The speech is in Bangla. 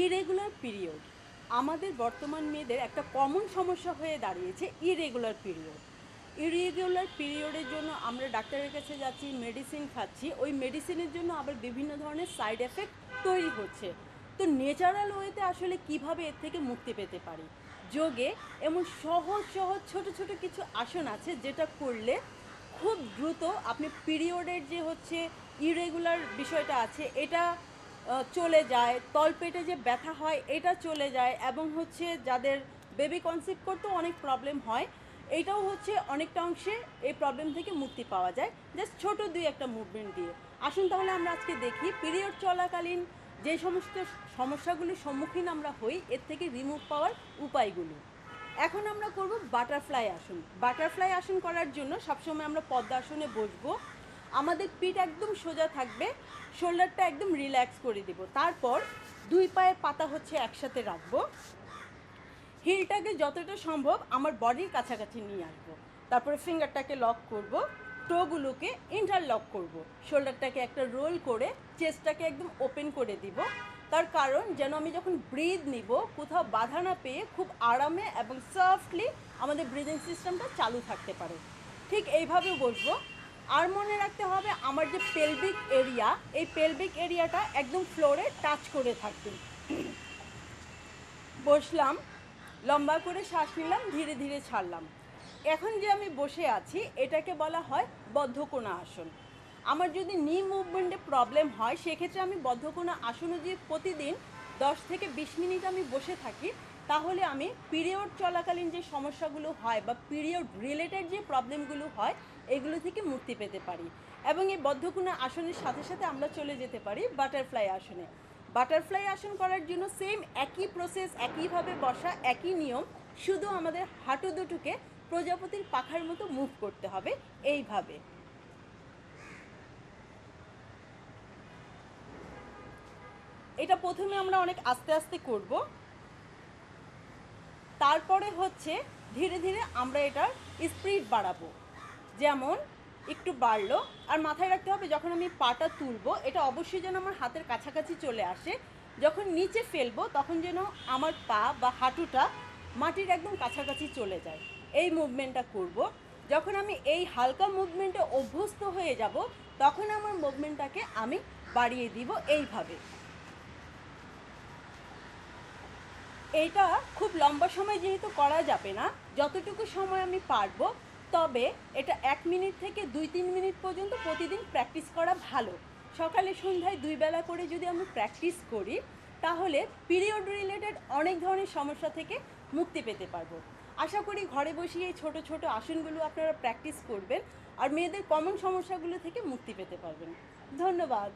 ইরেগুলার পিরিয়ড আমাদের বর্তমান মেয়েদের একটা কমন সমস্যা হয়ে দাঁড়িয়েছে ইরেগুলার পিরিয়ড ইরেগুলার পিরিয়ডের জন্য আমরা ডাক্তারের কাছে যাচ্ছি মেডিসিন খাচ্ছি, ওই মেডিসিনের জন্য আবার বিভিন্ন ধরনের সাইড এফেক্ট তৈরি হচ্ছে। তো ন্যাচারাল ওয়েতে আসলে কীভাবে এর থেকে মুক্তি পেতে পারি? যোগে এমন সহজ সহজ, ছোট ছোট কিছু আসন আছে যেটা করলে খুব দ্রুত আপনি পিরিয়ডের যে হচ্ছে ইরেগুলার বিষয়টা আছে, এটা চলে যায়, তলপেটে যে ব্যথা হয়, এটা চলে যায় এবং হচ্ছে যাদের বেবি কনসিভ করতেও অনেক প্রবলেম হয় এইটাও হচ্ছে অনেকটা অংশে এই প্রবলেম থেকে মুক্তি পাওয়া যায়। জাস্ট ছোট দুই একটা মুভমেন্ট দিয়ে। আসুন তাহলে আমরা আজকে দেখি পিরিয়ড চলাকালীন যে সমস্ত সমস্যাগুলির সম্মুখীন আমরা হই, এর থেকে রিমুভ পাওয়ার উপায়গুলো। এখন আমরা করব বাটারফ্লাই আসন। বাটারফ্লাই আসন করার জন্য সবসময় আমরা পদ্মাসনে বসবো। আমাদের পিঠ একদম সোজা থাকবে, শোল্ডারটা একদম রিল্যাক্স করে দিব। তারপর দুই পায়ের পাতা হচ্ছে একসাথে রাখব। হিলটাকে যতটা সম্ভব আমার বডির কাছাকাছি নিয়ে আসব। তারপরে ফিঙ্গারটাকে লক করব টোগুলোকে ইন্টারলক করব। শোল্ডারটাকে একটা রোল করে চেস্টটাকে একদম ওপেন করে দিব। তার কারণ যেন আমি যখন ব্রিদ নিব, কোথাও বাধা না পেয়ে খুব আরামে এবং সফটলি আমাদের ব্রিদিং সিস্টেমটা চালু থাকতে পারে। ঠিক এইভাবে বসবো। আর মনে রাখতে হবে, আমার যে পেলভিক এরিয়া এই পেলভিক এরিয়াটা একদম ফ্লোরে টাচ করে থাকবে। বসলাম, লম্বা করে শ্বাস নিলাম, ধীরে ধীরে ছাড়লাম। এখন যে আমি বসে আছি, এটাকে বলা হয় বদ্ধকোণা আসন। আমার যদি নি মুভমেন্টে প্রবলেম হয়, সেক্ষেত্রে আমি বদ্ধকোণা আসনে যদি প্রতিদিন দশ থেকে বিশ মিনিট আমি বসে থাকি, তাহলে আমি পিরিয়ড চলাকালীন যে সমস্যাগুলো হয় বা পিরিয়ড রিলেটেড যে প্রবলেমগুলো হয় এগুলো থেকে মুক্তি পেতে পারি। এবং এই বদ্ধকোণা আসনের সাথে সাথে আমরা চলে যেতে পারি বাটারফ্লাই আসনে। বাটারফ্লাই আসন করার জন্য সেম একই প্রসেস একইভাবে বসা, একই নিয়ম, শুধু আমাদের হাঁটু দুটোকে প্রজাপতির পাখার মতো মুভ করতে হবে এইভাবে। এটা প্রথমে আমরা অনেক আস্তে আস্তে করব। তারপরে হচ্ছে ধীরে ধীরে আমরা এটার স্পিড বাড়াবো। যেমন একটু বাড়লো, আর মাথায় রাখতে হবে যখন আমি পাটা তুলবো, এটা অবশ্যই যেন আমার হাতের কাছাকাছি চলে আসে। যখন নিচে ফেলব, তখন যেন আমার পা বা হাঁটুটা মাটির একদম কাছাকাছি চলে যায়। এই মুভমেন্টটা করব। যখন আমি এই হালকা মুভমেন্টে অভ্যস্ত হয়ে যাব, তখন আমার মুভমেন্টটাকে আমি বাড়িয়ে দিব এইভাবে। এইটা খুব লম্বা সময় যেহেতু করা যাবে না, যতটুকু সময় আমি পারব তবে এটা এক মিনিট থেকে দুই তিন মিনিট পর্যন্ত প্রতিদিন প্র্যাকটিস করা ভালো। সকালে সন্ধ্যায় দুই বেলা করে যদি আমি প্র্যাকটিস করি, তাহলে পিরিয়ড রিলেটেড অনেক ধরনের সমস্যা থেকে মুক্তি পেতে পারব। আশা করি ঘরে বসিয়ে এই ছোটো ছোটো আসনগুলো আপনারা প্র্যাকটিস করবেন আর মেয়েদের কমন সমস্যাগুলো থেকে মুক্তি পেতে পারবেন। ধন্যবাদ।